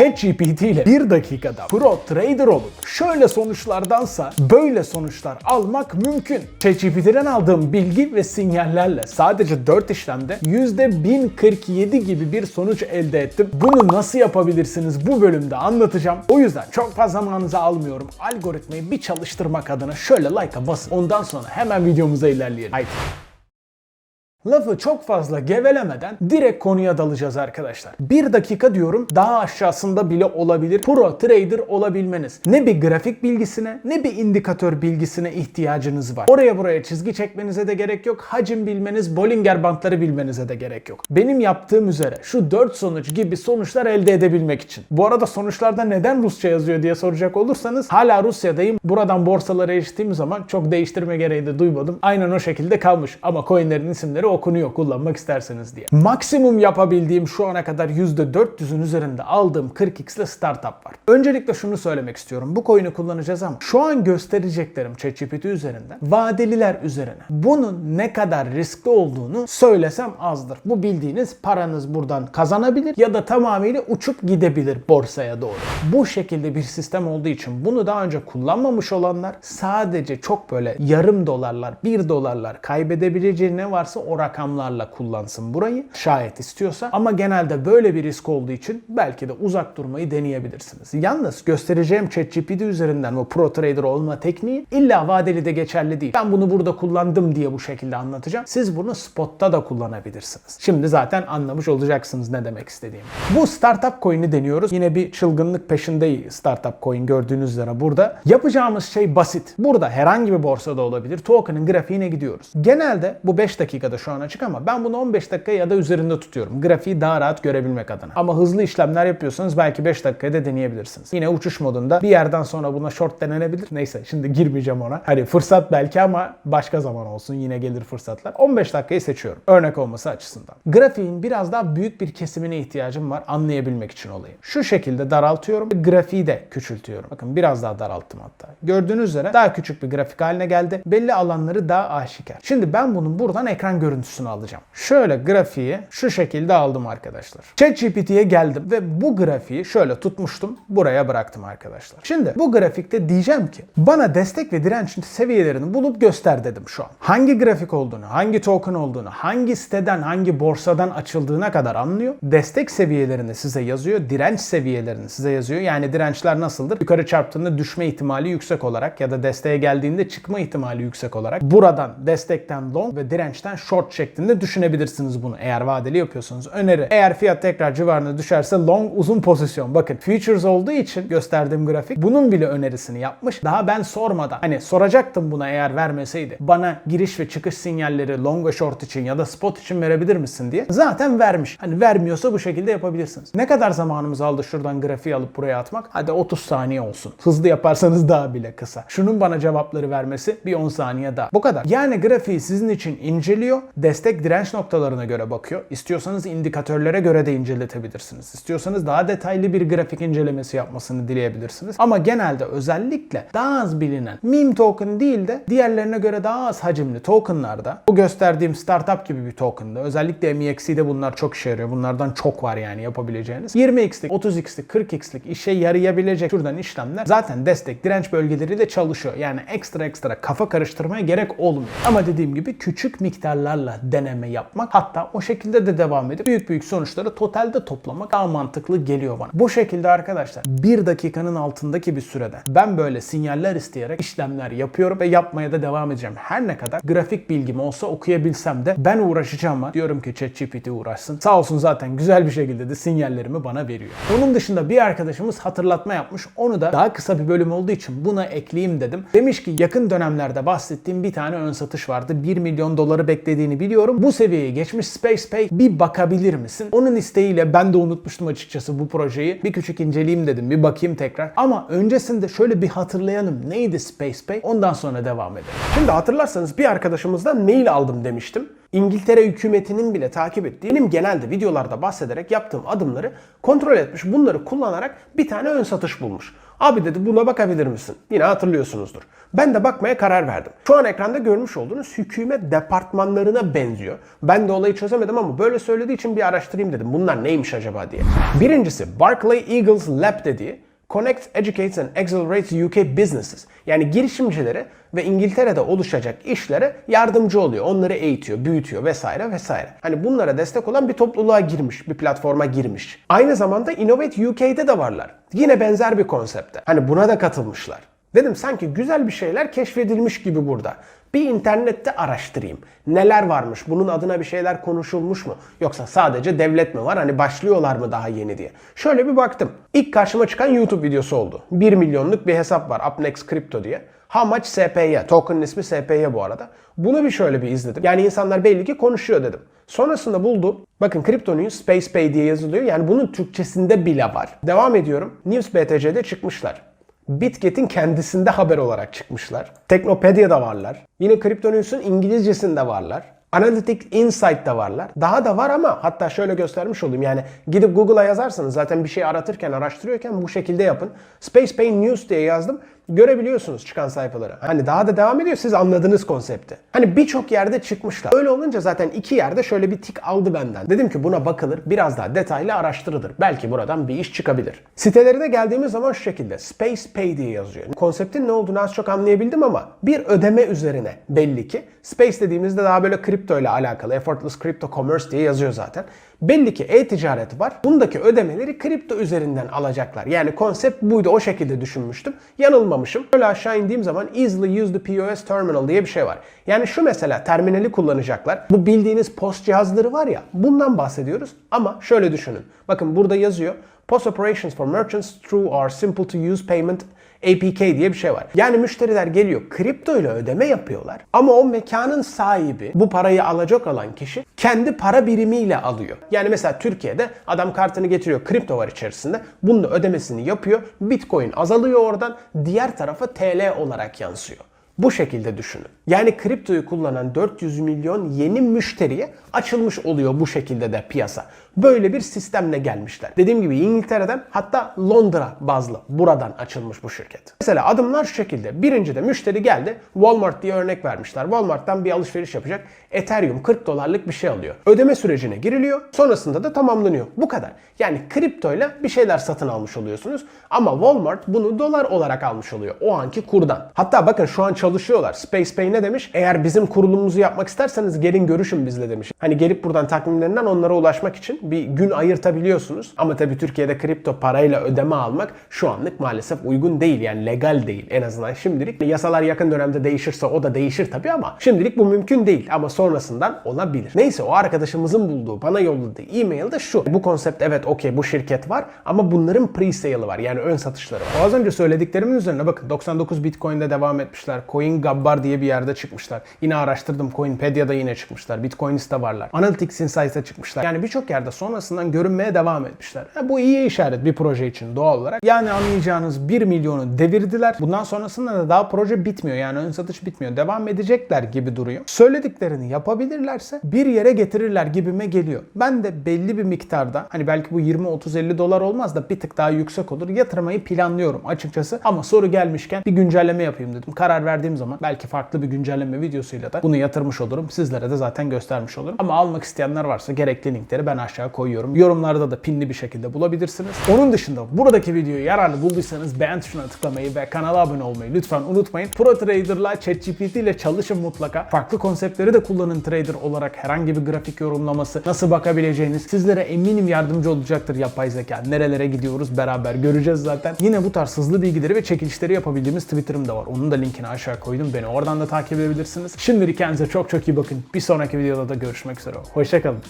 ChatGPT ile bir dakikada pro trader olup şöyle sonuçlardansa böyle sonuçlar almak mümkün. ChatGPT'den aldığım bilgi ve sinyallerle sadece 4 işlemde %1047 gibi bir sonuç elde ettim. Bunu nasıl yapabilirsiniz bu bölümde anlatacağım. O yüzden çok fazla zamanınızı almıyorum. Algoritmayı bir çalıştırmak adına şöyle like'a basın. Ondan sonra hemen videomuza ilerleyelim. Haydi. Lafı çok fazla gevelemeden direkt konuya dalacağız arkadaşlar. Bir dakika diyorum daha aşağısında bile olabilir pro trader olabilmeniz. Ne bir grafik bilgisine ne bir indikatör bilgisine ihtiyacınız var. Oraya buraya çizgi çekmenize de gerek yok. Hacim bilmeniz, Bollinger bantları bilmenize de gerek yok. Benim yaptığım üzere şu 4 sonuç gibi sonuçlar elde edebilmek için. Bu arada sonuçlarda neden Rusça yazıyor diye soracak olursanız hala Rusya'dayım. Buradan borsalara eriştiğim zaman çok değiştirme gereği de duymadım. Aynen o şekilde kalmış. Ama coinlerin isimleri okunuyor kullanmak isterseniz diye. Maksimum yapabildiğim şu ana kadar %400'ün üzerinde aldığım 40x ile startup var. Öncelikle şunu söylemek istiyorum. Bu coin'i kullanacağız ama şu an göstereceklerim ChatGPT üzerinden vadeliler üzerine. Bunun ne kadar riskli olduğunu söylesem azdır. Bu bildiğiniz paranız buradan kazanabilir ya da tamamıyla uçup gidebilir borsaya doğru. Bu şekilde bir sistem olduğu için bunu daha önce kullanmamış olanlar sadece çok böyle yarım dolarlar, bir dolarlar kaybedebileceği ne varsa o rakamlarla kullansın burayı şayet istiyorsa. Ama genelde böyle bir risk olduğu için belki de uzak durmayı deneyebilirsiniz. Yalnız göstereceğim ChatGPT üzerinden o pro trader olma tekniği illa vadeli de geçerli değil. Ben bunu burada kullandım diye bu şekilde anlatacağım. Siz bunu spotta da kullanabilirsiniz. Şimdi zaten anlamış olacaksınız ne demek istediğimi. Bu startup coin'i deniyoruz. Yine bir çılgınlık peşindeyiz startup coin gördüğünüz üzere burada. Yapacağımız şey basit. Burada herhangi bir borsada olabilir. Token'ın grafiğine gidiyoruz. Genelde bu 5 dakikada şu an açık ama ben bunu 15 dakika ya da üzerinde tutuyorum. Grafiği daha rahat görebilmek adına. Ama hızlı işlemler yapıyorsanız belki 5 dakikaya da deneyebilirsiniz. Yine uçuş modunda bir yerden sonra buna short denenebilir. Neyse şimdi girmeyeceğim ona. Hani fırsat belki ama başka zaman olsun yine gelir fırsatlar. 15 dakikayı seçiyorum. Örnek olması açısından. Grafiğin biraz daha büyük bir kesimine ihtiyacım var anlayabilmek için olayı. Şu şekilde daraltıyorum. Grafiği de küçültüyorum. Bakın biraz daha daralttım hatta. Gördüğünüz üzere daha küçük bir grafik haline geldi. Belli alanları daha aşikar. Şimdi ben bunun buradan ekran görüntüsünü alacağım. Şöyle grafiği şu şekilde aldım arkadaşlar. ChatGPT'ye geldim ve bu grafiği şöyle tutmuştum. Buraya bıraktım arkadaşlar. Şimdi bu grafikte diyeceğim ki bana destek ve direnç seviyelerini bulup göster dedim şu an. Hangi grafik olduğunu, hangi token olduğunu, hangi siteden, hangi borsadan açıldığına kadar anlıyor. Destek seviyelerini size yazıyor. Direnç seviyelerini size yazıyor. Yani dirençler nasıldır? Yukarı çarptığında düşme ihtimali yüksek olarak ya da desteğe geldiğinde çıkma ihtimali yüksek olarak. Buradan destekten long ve dirençten short şeklinde düşünebilirsiniz bunu eğer vadeli yapıyorsanız. Öneri. Eğer fiyat tekrar civarına düşerse long uzun pozisyon. Bakın futures olduğu için gösterdiğim grafik bunun bile önerisini yapmış. Daha ben sormadan hani soracaktım buna eğer vermeseydi. Bana giriş ve çıkış sinyalleri long ve short için ya da spot için verebilir misin diye. Zaten vermiş. Hani vermiyorsa bu şekilde yapabilirsiniz. Ne kadar zamanımız aldı şuradan grafiği alıp buraya atmak? Hadi 30 saniye olsun. Hızlı yaparsanız daha bile kısa. Şunun bana cevapları vermesi bir 10 saniye daha. Bu kadar. Yani grafiği sizin için inceliyor. Destek direnç noktalarına göre bakıyor. İstiyorsanız indikatörlere göre de inceletebilirsiniz. İstiyorsanız daha detaylı bir grafik incelemesi yapmasını dileyebilirsiniz. Ama genelde özellikle daha az bilinen meme token değil de diğerlerine göre daha az hacimli tokenlarda bu gösterdiğim startup gibi bir tokenda özellikle MEXC'de bunlar çok işe yarıyor. Bunlardan çok var yani yapabileceğiniz. 20x'lik, 30x'lik, 40x'lik işe yarayabilecek türden işlemler zaten destek direnç bölgeleriyle çalışıyor. Yani ekstra ekstra kafa karıştırmaya gerek olmuyor. Ama dediğim gibi küçük miktarlarla deneme yapmak hatta o şekilde de devam edip büyük büyük sonuçları totalde toplamak daha mantıklı geliyor bana. Bu şekilde arkadaşlar bir dakikanın altındaki bir sürede ben böyle sinyaller isteyerek işlemler yapıyorum ve yapmaya da devam edeceğim. Her ne kadar grafik bilgim olsa okuyabilsem de ben uğraşacağım ama diyorum ki ChatGPT uğraşsın. Sağ olsun zaten güzel bir şekilde de sinyallerimi bana veriyor. Onun dışında bir arkadaşımız hatırlatma yapmış. Onu da daha kısa bir bölüm olduğu için buna ekleyeyim dedim. Demiş ki yakın dönemlerde bahsettiğim bir tane ön satış vardı. 1 milyon doları beklediğini biliyorum. Bu seviyeye geçmiş SpacePay bir bakabilir misin? Onun isteğiyle ben de unutmuştum açıkçası bu projeyi. Bir küçük inceleyeyim dedim. Bir bakayım tekrar. Ama öncesinde şöyle bir hatırlayalım. Neydi SpacePay? Ondan sonra devam edelim. Şimdi hatırlarsanız bir arkadaşımızdan mail aldım demiştim. İngiltere hükümetinin bile takip ettiği, benim genelde videolarda bahsederek yaptığım adımları kontrol etmiş. Bunları kullanarak bir tane ön satış bulmuş. Abi dedi buna bakabilir misin? Yine hatırlıyorsunuzdur. Ben de bakmaya karar verdim. Şu an ekranda görmüş olduğunuz hükümet departmanlarına benziyor. Ben de olayı çözemedim ama böyle söylediği için bir araştırayım dedim. Bunlar neymiş acaba diye. Birincisi Barclay Eagles Lab dediği Connects, Educates and Accelerates UK Businesses. Yani girişimcilere ve İngiltere'de oluşacak işlere yardımcı oluyor. Onları eğitiyor, büyütüyor vesaire vesaire. Hani bunlara destek olan bir topluluğa girmiş, bir platforma girmiş. Aynı zamanda Innovate UK'de de varlar. Yine benzer bir konsepte. Hani buna da katılmışlar. Dedim sanki güzel bir şeyler keşfedilmiş gibi burada. Bir internette araştırayım. Neler varmış? Bunun adına bir şeyler konuşulmuş mu? Yoksa sadece devlet mi var? Hani başlıyorlar mı daha yeni diye. Şöyle bir baktım. İlk karşıma çıkan YouTube videosu oldu. 1 milyonluk bir hesap var. UpNext Crypto diye. How much SPY? Token'ın ismi SPY bu arada. Bunu bir şöyle bir izledim. Yani insanlar belli ki konuşuyor dedim. Sonrasında buldum. Bakın Crypto News Space Pay diye yazılıyor. Yani bunun Türkçesinde bile var. Devam ediyorum. News BTC'de çıkmışlar. Bitget'in kendisinde haber olarak çıkmışlar. Teknopedia'da varlar. Yine Crypto News'un İngilizcesinde varlar. Analytics Insight'ta varlar. Daha da var ama hatta şöyle göstermiş olayım. Yani gidip Google'a yazarsanız zaten bir şey aratırken, araştırıyorken bu şekilde yapın. Space Pain News diye yazdım. Görebiliyorsunuz çıkan sayfaları. Hani daha da devam ediyor. Siz anladınız konsepti. Hani birçok yerde çıkmışlar. Öyle olunca zaten iki yerde şöyle bir tik aldı benden. Dedim ki buna bakılır. Biraz daha detaylı araştırılır. Belki buradan bir iş çıkabilir. Sitelerine geldiğimiz zaman şu şekilde. Space Pay diye yazıyor. Konseptin ne olduğunu az çok anlayabildim ama bir ödeme üzerine belli ki. Space dediğimizde daha böyle kripto ile alakalı. Effortless Crypto Commerce diye yazıyor zaten. Belli ki e-ticaret var. Bundaki ödemeleri kripto üzerinden alacaklar. Yani konsept buydu. O şekilde düşünmüştüm. Yanılmamışım. Böyle aşağı indiğim zaman Easily Use the POS Terminal diye bir şey var. Yani şu mesela terminali kullanacaklar. Bu bildiğiniz post cihazları var ya bundan bahsediyoruz. Ama şöyle düşünün. Bakın burada yazıyor. Post operations for merchants through our simple to use payment APK diye bir şey var. Yani müşteriler geliyor kripto ile ödeme yapıyorlar ama o mekanın sahibi bu parayı alacak olan kişi kendi para birimiyle alıyor. Yani mesela Türkiye'de adam kartını getiriyor kripto var içerisinde bunun ödemesini yapıyor bitcoin azalıyor oradan diğer tarafa TL olarak yansıyor. Bu şekilde düşünün. Yani kriptoyu kullanan 400 milyon yeni müşteriye açılmış oluyor bu şekilde de piyasa. Böyle bir sistemle gelmişler. Dediğim gibi İngiltere'den hatta Londra bazlı buradan açılmış bu şirket. Mesela adımlar şu şekilde. Birinci de müşteri geldi. Walmart diye örnek vermişler. Walmart'tan bir alışveriş yapacak. Ethereum 40 dolarlık bir şey alıyor. Ödeme sürecine giriliyor. Sonrasında da tamamlanıyor. Bu kadar. Yani kriptoyla bir şeyler satın almış oluyorsunuz. Ama Walmart bunu dolar olarak almış oluyor. O anki kurdan. Hatta bakın şu an çalışıyorlar. SpacePay ne demiş? Eğer bizim kurulumumuzu yapmak isterseniz gelin görüşün bizle demiş. Hani gelip buradan takvimlerinden onlara ulaşmak için bir gün ayırtabiliyorsunuz. Ama tabii Türkiye'de kripto parayla ödeme almak şu anlık maalesef uygun değil. Yani legal değil en azından şimdilik. Yasalar yakın dönemde değişirse o da değişir tabii ama şimdilik bu mümkün değil. Ama sonrasından olabilir. Neyse o arkadaşımızın bulduğu, bana yolladığı e-mail de şu. Bu konsept evet okey bu şirket var ama bunların pre-sale'ı var. Yani ön satışları var. Az önce söylediklerimin üzerine bakın 99 Bitcoin'de devam etmişler. Coin Gabbar diye bir yerde çıkmışlar. Yine araştırdım. Coinpedia'da yine çıkmışlar. Bitcoinist'te varlar. Analytics Insight'a çıkmışlar. Yani birçok yerde sonrasından görünmeye devam etmişler. Ha, bu iyi işaret bir proje için doğal olarak. Yani anlayacağınız 1 milyonu devirdiler. Bundan sonrasında da daha proje bitmiyor. Yani ön satış bitmiyor. Devam edecekler gibi duruyor. Söylediklerini yapabilirlerse bir yere getirirler gibime geliyor. Ben de belli bir miktarda hani belki bu 20 30 50 dolar olmaz da bir tık daha yüksek olur. Yatırmayı planlıyorum açıkçası. Ama soru gelmişken bir güncelleme yapayım dedim. Karar verdiğim zaman belki farklı bir güncelleme videosuyla da bunu yatırmış olurum. Sizlere de zaten göstermiş olurum. Ama almak isteyenler varsa gerekli linkleri ben aşağı koyuyorum. Yorumlarda da pinli bir şekilde bulabilirsiniz. Onun dışında buradaki videoyu yararlı bulduysanız beğen tuşuna tıklamayı ve kanala abone olmayı lütfen unutmayın. Pro Trader'la ChatGPT ile çalışın mutlaka. Farklı konseptleri de kullanın trader olarak herhangi bir grafik yorumlaması, nasıl bakabileceğiniz sizlere eminim yardımcı olacaktır yapay zeka. Nerelere gidiyoruz beraber göreceğiz zaten. Yine bu tarz hızlı bilgileri ve çekilişleri yapabildiğimiz Twitter'ım da var. Onun da linkini aşağı koydum. Beni oradan da takip edebilirsiniz. Şimdilik kendinize çok çok iyi bakın. Bir sonraki videoda da görüşmek üzere. Hoşçakalın.